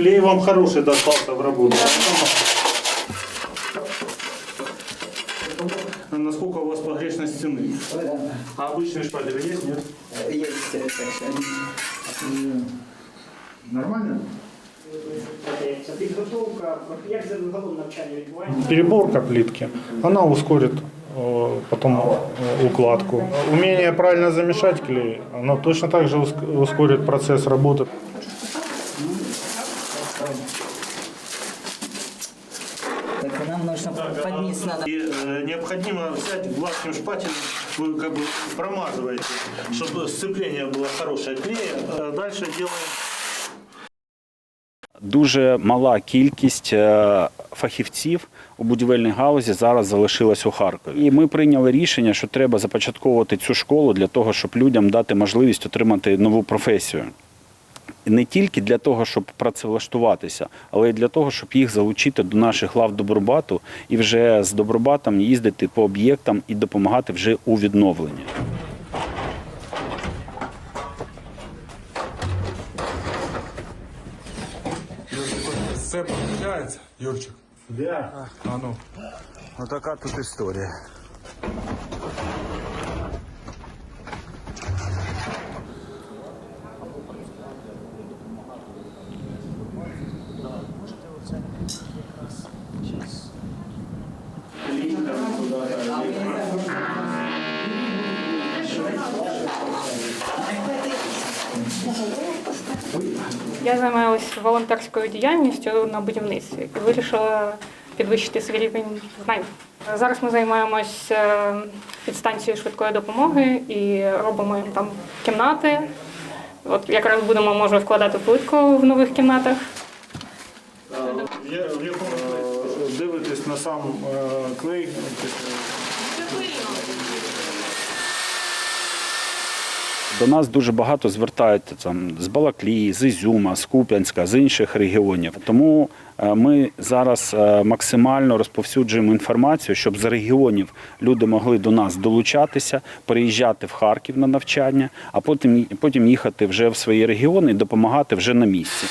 Клей вам хороший достался в работе. Поэтому- Насколько у вас погрешность стены? А обычные шпалеры есть, нет? Есть это. Нормально? Це підготовка, як загалом навчання відбувається? Переборка плитки, она ускорит э, потом э, укладку. Умение правильно замешать клей, оно точно так же уск- ускорит процесс работы. Так нам нужно под низ надо. И э, необходимо взять гладким шпателем, вы как бы промазываете, чтобы сцепление было хорошее клея. Э, Дальше делаем Дуже мала кількість е, фахівців у будівельній галузі зараз залишилась у Харкові. І ми прийняли рішення, що треба започатковувати цю школу для того, щоб людям дати можливість отримати нову професію. Не тільки для того, щоб працевлаштуватися, але й для того, щоб їх залучити до наших лав Добробату і вже з Добробатом їздити по об'єктам і допомагати вже у відновленні. Все помиляється, Юрчик. Да. А ну. Отака тут історія. Я займаюся волонтерською діяльністю на будівництві і вирішила підвищити свій рівень знань. Зараз ми займаємося підстанцією швидкої допомоги і робимо їм там кімнати. От якраз будемо може вкладати плитку в нових кімнатах. В я- в якому е, дивитесь на сам е, клей? До нас дуже багато звертаються там з Балаклії, з Ізюма, з Куп'янська, з інших регіонів. Тому е, ми зараз е, максимально розповсюджуємо інформацію, щоб з регіонів люди могли до нас долучатися, приїжджати в Харків на навчання, а потім потім їхати вже в свої регіони і допомагати вже на місці.